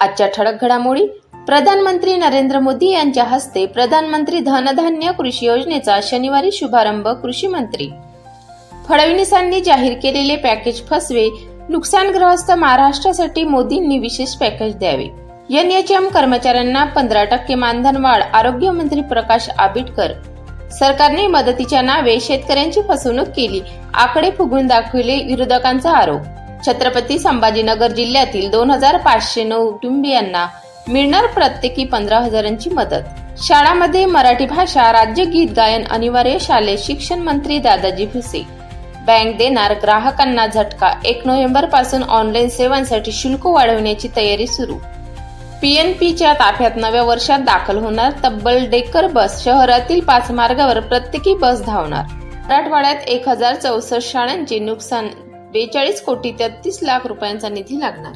आजच्या ठळक घडामोडी प्रधानमंत्री नरेंद्र मोदी यांच्या हस्ते प्रधानमंत्री धनधान्य कृषी योजनेचा शनिवारी शुभारंभ कृषी मंत्री. फडणवीसांनी जाहीर केलेले पॅकेज फसवे नुकसानग्रस्त महाराष्ट्रासाठी मोदींनी विशेष पॅकेज द्यावे. एनएचएम कर्मचाऱ्यांना पंधरा टक्के मानधन वाढ आरोग्यमंत्री प्रकाश आबिटकर. सरकारने मदतीच्या नावे शेतकऱ्यांची फसवणूक केली आकडे फुगून दाखविले विरोधकांचा आरोप. छत्रपती संभाजीनगर जिल्ह्यातील दोन हजार पाचशे नऊ कुटुंबियांना मिळणार प्रत्येकी पंधरा हजारांची मदत. शाळामध्ये मराठी भाषा राज्य गीत गायन अनिवार्य शालेय शिक्षण मंत्री दादाजी भुसे. बँक देणार ग्राहकांना झटका एक नोव्हेंबरपासून ऑनलाईन सेवांसाठी शुल्क वाढवण्याची तयारी सुरू. पीएनपीच्या ताफ्यात नव्या वर्षात दाखल होणार तब्बल डेकर बस शहरातील पाच मार्गावर प्रत्येकी बस धावणार. मराठवाड्यात एक हजार चौसष्ट शाळांचे नुकसान बेचाळीस कोटी तेहतीस लाख रुपयांचा निधी लागणार.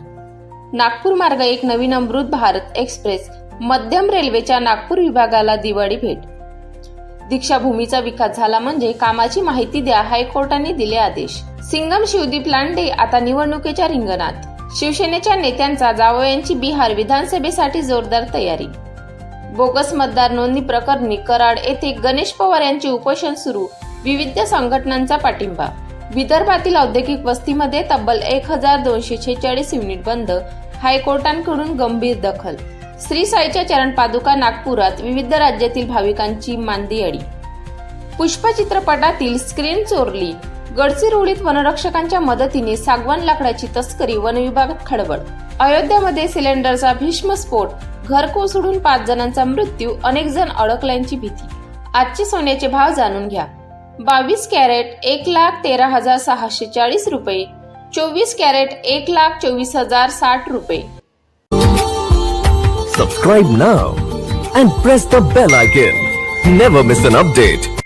नागपूर मार्ग एक नवीन अमृत भारत एक्सप्रेस मध्यम रेल्वेच्या नागपूर विभागाला दिवाळी भेट. दीक्षाभूमीचा विकास झाला म्हणजे कामाची माहिती द्या हायकोर्टाने दिले आदेश. सिंगम शिवदीप लांडे आता निवडणुकीच्या रिंगणात. शिवसेनेच्या नेत्यांचा जावयांची बिहार विधानसभेसाठी जोरदार तयारी. बोगस मतदार नोंदणी प्रकरणी कराड येथे गणेश पवार यांचे उपोषण सुरू विविध संघटनांचा पाठिंबा विदर्भातील औद्योगिक वस्तीमध्ये तब्बल एक हजार दोनशे छेचाळीस युनिट बंद. हायकोर्टांकडून गंभीर दखल. श्री साईच्या चरण पादुका नागपुरात विविध राज्यातील भाविकांची मांदी अडी. पुष्प चित्रपटातील स्क्रीन चोरली. गडचिरोलीत वनरक्षकांच्या मदतीने सागवान लाकडाची तस्करी वनविभागात खडबड. अयोध्यामध्ये सिलेंडरचा भीष्मस्फोट घर कोसळून पाच जणांचा मृत्यू अनेक जण अडकल्यांची भीती. आजचे सोन्याचे भाव जाणून घ्या. बावीस कॅरेट एक लाख तेरा हजार सहाशे चाळीस रुपये. चोवीस कॅरेट एक लाख चोवीस हजार साठ रुपये. सबस्क्राईब ना and press the bell icon never miss an update